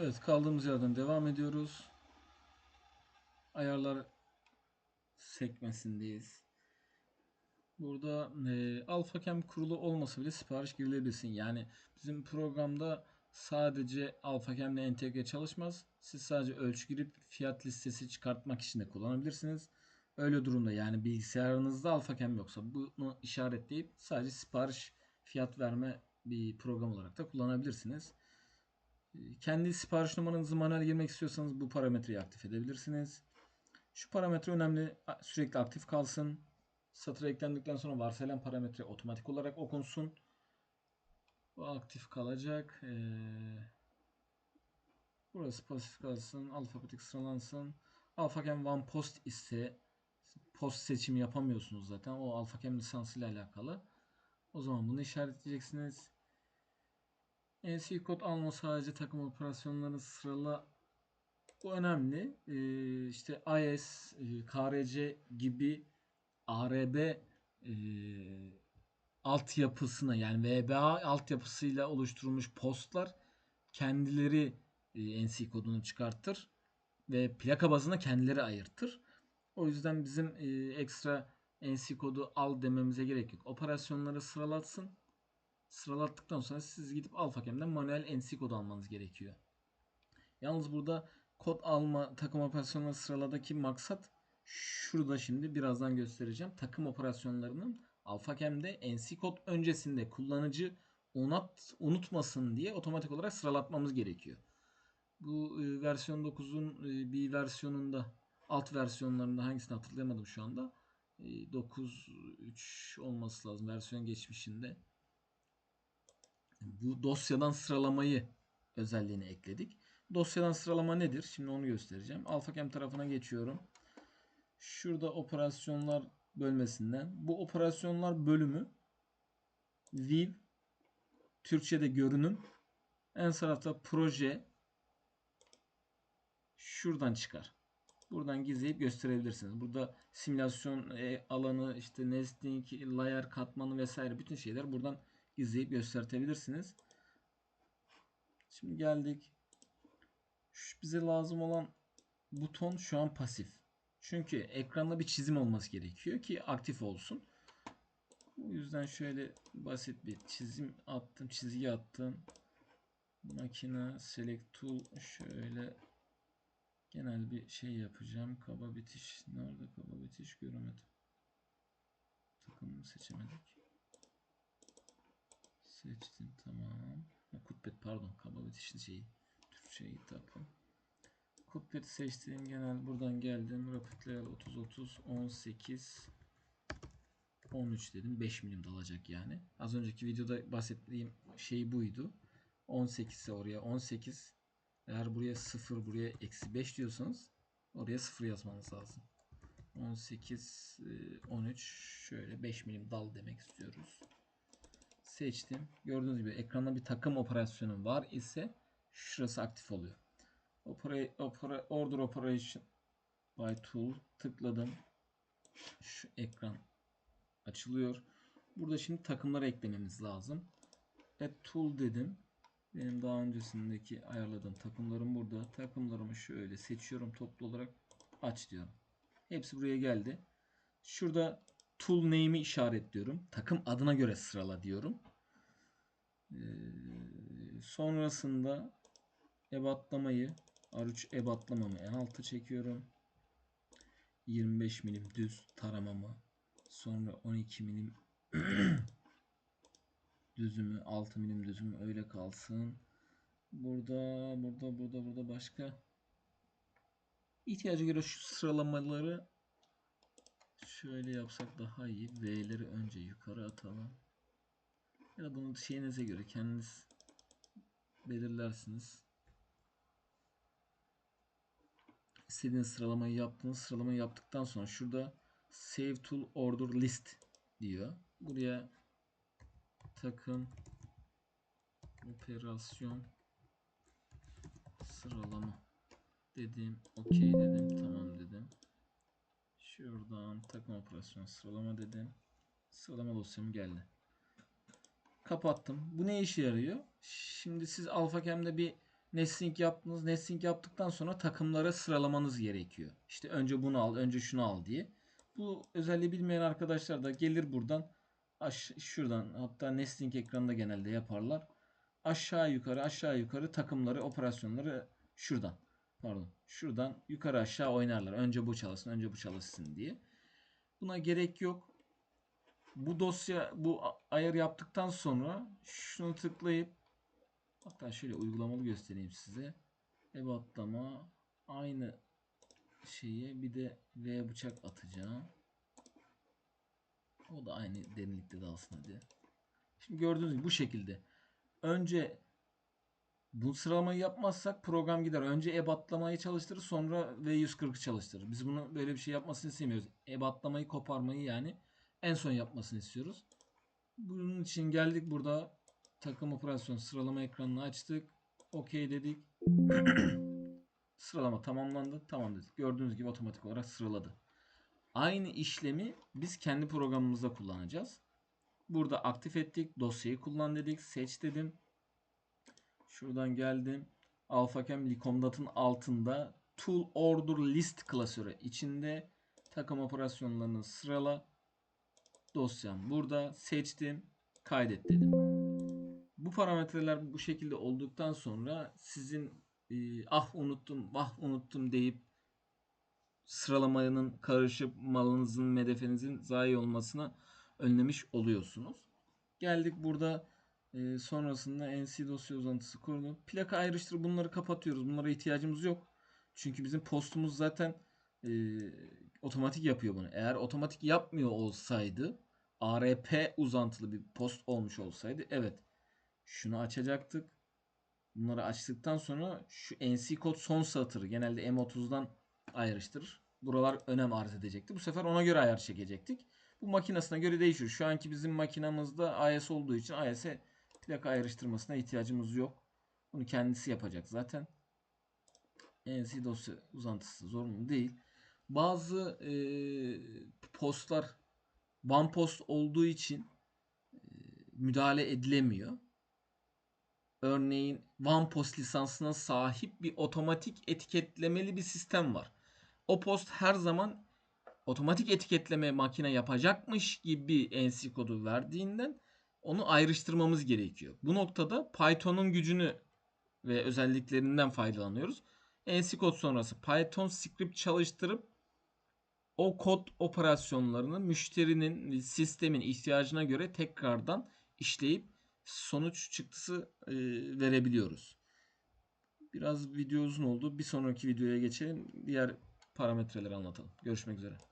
Evet kaldığımız yerden devam ediyoruz. Ayarlar sekmesindeyiz. Burada e, AlphaCam kurulu olmasa bile sipariş girilebilsin. Yani bizim programda sadece AlphaCam ile entegre çalışmaz. Siz sadece ölçü girip fiyat listesi çıkartmak için de kullanabilirsiniz. Öyle durumda yani bilgisayarınızda AlphaCam yoksa bunu işaretleyip sadece sipariş fiyat verme bir program olarak da kullanabilirsiniz. Kendi sipariş numaranızı manuel girmek istiyorsanız bu parametreyi aktif edebilirsiniz. Şu parametre önemli. Sürekli aktif kalsın. Satır eklendikten sonra varsayılan parametre otomatik olarak okunsun. Bu aktif kalacak. Ee, burası pasif kalsın. Alfabetik sıralansın. AlphaCam One Post ise post seçimi yapamıyorsunuz zaten. O AlphaCam lisansı ile alakalı. O zaman bunu işaretleyeceksiniz. NC kod alma sadece takım operasyonları sırala bu önemli. Ee, işte IS, e, KRC gibi ARB e, altyapısına yani VBA altyapısıyla oluşturulmuş postlar kendileri e, NC kodunu çıkartır ve plaka bazına kendileri ayırtır. O yüzden bizim e, ekstra NC kodu al dememize gerek yok. Operasyonları sıralatsın. Sıralattıktan sonra siz gidip AlphaCam'den manuel NC kodu almanız gerekiyor. Yalnız burada kod alma takım operasyonları sıraladaki maksat şurada şimdi birazdan göstereceğim. Takım operasyonlarının AlphaCam'de NC kod öncesinde kullanıcı unut, unutmasın diye otomatik olarak sıralatmamız gerekiyor. Bu e, versiyon 9'un e, bir versiyonunda alt versiyonlarında hangisini hatırlayamadım şu anda. E, 9.3 olması lazım versiyon geçmişinde. Bu dosyadan sıralamayı özelliğini ekledik. Dosyadan sıralama nedir? Şimdi onu göstereceğim. AlphaCam tarafına geçiyorum. Şurada operasyonlar bölmesinden bu operasyonlar bölümü View Türkçe'de görünüm en tarafta proje şuradan çıkar. Buradan gizleyip gösterebilirsiniz. Burada simülasyon e, alanı, işte nesting, layer katmanı vesaire bütün şeyler buradan gizleyip göstertebilirsiniz. Şimdi geldik. Şu bize lazım olan buton şu an pasif. Çünkü ekranda bir çizim olması gerekiyor ki aktif olsun. O yüzden şöyle basit bir çizim attım, çizgi attım. Makine select tool şöyle genel bir şey yapacağım. Kaba bitiş. Nerede kaba bitiş göremedim. Takımı seçemedik. Seçtim tamam. Kutbet pardon kaba bitişli şeyi. Türkçeyi takım. Kutbet'i seçtiğim genel buradan geldim. Rapid Layer 30 30 18 13 dedim. 5 milim dalacak yani. Az önceki videoda bahsettiğim şey buydu. 18 ise oraya 18 eğer buraya 0 buraya eksi 5 diyorsanız oraya 0 yazmanız lazım. 18 13 şöyle 5 milim dal demek istiyoruz. Seçtim. Gördüğünüz gibi ekranda bir takım operasyonu var ise şurası aktif oluyor. Opera, opera, order operation by tool tıkladım. Şu ekran açılıyor. Burada şimdi takımları eklememiz lazım. Add tool dedim. Benim daha öncesindeki ayarladığım takımlarım burada. Takımlarımı şöyle seçiyorum toplu olarak aç diyorum. Hepsi buraya geldi. Şurada tool name'i işaretliyorum. Takım adına göre sırala diyorum. Ee, sonrasında ebatlamayı R3 ebatlamamı en alta çekiyorum. 25 milim düz taramamı sonra 12 milim düzümü 6 milim düzümü öyle kalsın. Burada burada burada burada başka ihtiyaca göre şu sıralamaları şöyle yapsak daha iyi. V'leri önce yukarı atalım. Ya da bunu şeyinize göre kendiniz belirlersiniz. istediğiniz sıralamayı yaptınız. Sıralamayı yaptıktan sonra şurada Save Tool Order List diyor. Buraya takım operasyon sıralama dedim. OK dedim. Şuradan takım operasyon sıralama dedim. Sıralama dosyam geldi. Kapattım. Bu ne işe yarıyor? Şimdi siz AlphaCam'de bir Nesting yaptınız. Nesting yaptıktan sonra takımlara sıralamanız gerekiyor. İşte önce bunu al, önce şunu al diye. Bu özelliği bilmeyen arkadaşlar da gelir buradan aş şuradan hatta nesting ekranında genelde yaparlar. Aşağı yukarı aşağı yukarı takımları, operasyonları şuradan. Pardon. Şuradan yukarı aşağı oynarlar. Önce bu çalışsın, önce bu çalışsın diye. Buna gerek yok. Bu dosya bu ayar yaptıktan sonra şunu tıklayıp hatta şöyle uygulamalı göstereyim size. Ev atlama aynı şeye bir de V bıçak atacağım. O da aynı derinlikte dalsın hadi. Şimdi gördüğünüz gibi bu şekilde. Önce bu sıralamayı yapmazsak program gider. Önce ebatlamayı çalıştırır sonra V140'ı çalıştırır. Biz bunu böyle bir şey yapmasını istemiyoruz. Ebatlamayı koparmayı yani en son yapmasını istiyoruz. Bunun için geldik burada takım operasyon sıralama ekranını açtık. OK dedik. Sıralama tamamlandı. Tamam dedik. Gördüğünüz gibi otomatik olarak sıraladı. Aynı işlemi biz kendi programımızda kullanacağız. Burada aktif ettik. Dosyayı kullan dedik. Seç dedim. Şuradan geldim. AlphaCam Licomdat'ın altında Tool Order List klasörü içinde takım operasyonlarını sırala. Dosyam burada. Seçtim. Kaydet dedim. Bu parametreler bu şekilde olduktan sonra sizin e, ah unuttum, vah unuttum deyip sıralamanın karışıp malınızın, medefenizin zayi olmasına önlemiş oluyorsunuz. Geldik burada e, sonrasında NC dosya uzantısı kurulu. Plaka ayrıştır bunları kapatıyoruz. Bunlara ihtiyacımız yok. Çünkü bizim postumuz zaten e, otomatik yapıyor bunu. Eğer otomatik yapmıyor olsaydı ARP uzantılı bir post olmuş olsaydı evet şunu açacaktık. Bunları açtıktan sonra şu NC kod son satırı genelde M30'dan ayrıştırır. Buralar önem arz edecekti. Bu sefer ona göre ayar çekecektik. Bu makinesine göre değişiyor. Şu anki bizim makinamızda AES olduğu için AES'e plaka ayrıştırmasına ihtiyacımız yok. Bunu kendisi yapacak zaten. NC dosya uzantısı zorunlu değil. Bazı e, postlar one post olduğu için e, müdahale edilemiyor. Örneğin OnePost lisansına sahip bir otomatik etiketlemeli bir sistem var. O post her zaman otomatik etiketleme makine yapacakmış gibi NC kodu verdiğinden onu ayrıştırmamız gerekiyor. Bu noktada Python'un gücünü ve özelliklerinden faydalanıyoruz. NC kod sonrası Python script çalıştırıp o kod operasyonlarını müşterinin sistemin ihtiyacına göre tekrardan işleyip sonuç çıktısı e, verebiliyoruz. Biraz video uzun oldu. Bir sonraki videoya geçelim. Diğer parametreleri anlatalım. Görüşmek üzere.